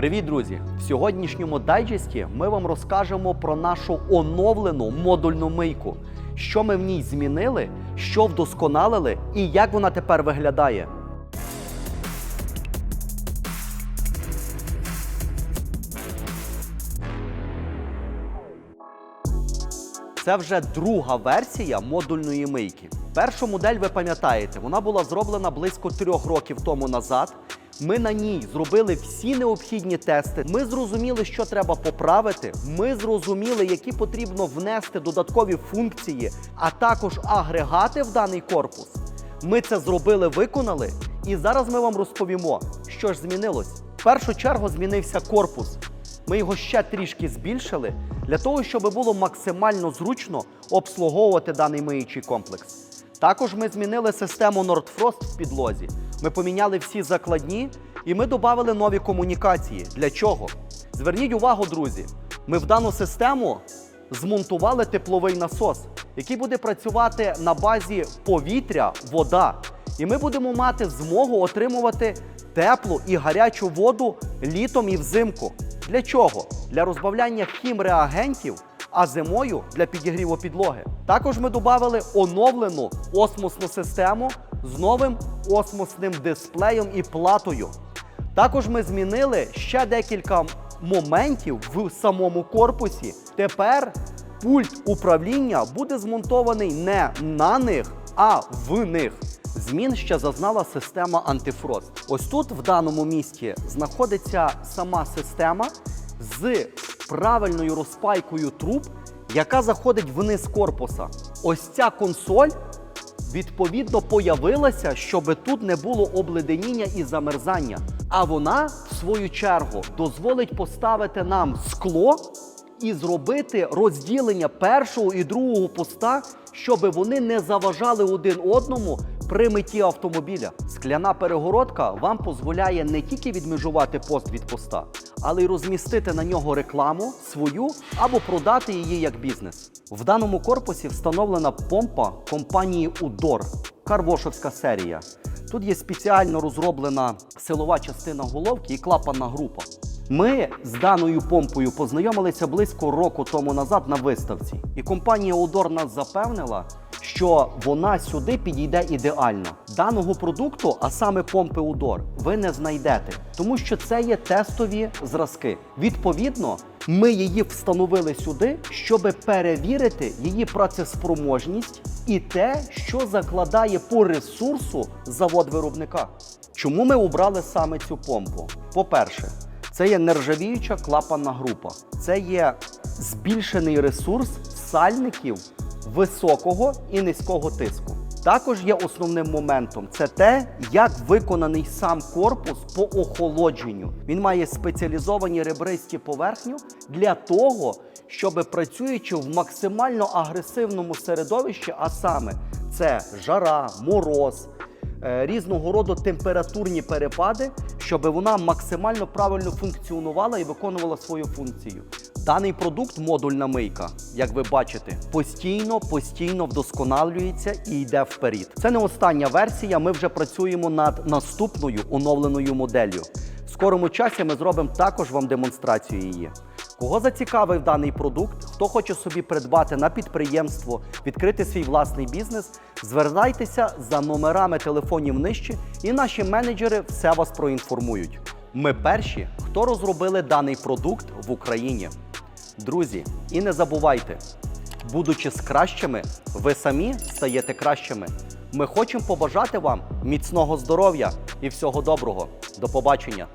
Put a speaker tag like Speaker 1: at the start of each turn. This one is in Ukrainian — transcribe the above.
Speaker 1: Привіт, друзі! В сьогоднішньому дайджесті ми вам розкажемо про нашу оновлену модульну мийку, що ми в ній змінили, що вдосконалили і як вона тепер виглядає. Це вже друга версія модульної мийки. Першу модель ви пам'ятаєте, вона була зроблена близько трьох років тому назад. Ми на ній зробили всі необхідні тести. Ми зрозуміли, що треба поправити. Ми зрозуміли, які потрібно внести додаткові функції, а також агрегати в даний корпус. Ми це зробили, виконали, і зараз ми вам розповімо, що ж змінилось. В першу чергу змінився корпус. Ми його ще трішки збільшили для того, щоб було максимально зручно обслуговувати даний миючий комплекс. Також ми змінили систему Nordfrost в підлозі. Ми поміняли всі закладні і ми додали нові комунікації. Для чого? Зверніть увагу, друзі, ми в дану систему змонтували тепловий насос, який буде працювати на базі повітря, вода. І ми будемо мати змогу отримувати теплу і гарячу воду літом і взимку. Для чого? Для розбавляння хімреагентів, а зимою для підігріву підлоги. Також ми додали оновлену осмосну систему з новим осмосним дисплеєм і платою. Також ми змінили ще декілька моментів в самому корпусі. Тепер пульт управління буде змонтований не на них, а в них. Змін ще зазнала система антифрост. Ось тут, в даному місці, знаходиться сама система з правильною розпайкою труб, яка заходить вниз корпуса. Ось ця консоль відповідно появилася, щоб тут не було обледеніння і замерзання. А вона, в свою чергу, дозволить поставити нам скло і зробити розділення першого і другого поста, щоб вони не заважали один одному при митті автомобіля. Скляна перегородка вам дозволяє не тільки відмежувати пост від поста, але й розмістити на нього рекламу свою або продати її як бізнес. В даному корпусі встановлена помпа компанії Удор, карвошовська серія. Тут є спеціально розроблена силова частина головки і клапанна група. Ми з даною помпою познайомилися близько року тому назад на виставці, і компанія Удор нас запевнила, що вона сюди підійде ідеально. Даного продукту, а саме помпи Удор, ви не знайдете, тому що це є тестові зразки. Відповідно, ми її встановили сюди, щоб перевірити її працеспроможність і те, що закладає по ресурсу завод виробника. Чому ми обрали саме цю помпу? По-перше, це є нержавіюча клапанна група. Це є збільшений ресурс сальників високого і низького тиску. Також є основним моментом це те, як виконаний сам корпус по охолодженню. Він має спеціалізовані ребристі поверхню для того, щоб працюючи в максимально агресивному середовищі, а саме це жара, мороз, різного роду температурні перепади, щоб вона максимально правильно функціонувала і виконувала свою функцію. Даний продукт, модульна мийка, як ви бачите, постійно, постійно вдосконалюється і йде вперед. Це не остання версія. Ми вже працюємо над наступною оновленою моделлю. В скорому часі ми зробимо також вам демонстрацію її. Кого зацікавив даний продукт, хто хоче собі придбати на підприємство, відкрити свій власний бізнес, звертайтеся за номерами телефонів нижче, і наші менеджери все вас проінформують. Ми перші, хто розробили даний продукт в Україні. Друзі, і не забувайте, будучи з кращими, ви самі стаєте кращими. Ми хочемо побажати вам міцного здоров'я і всього доброго. До побачення!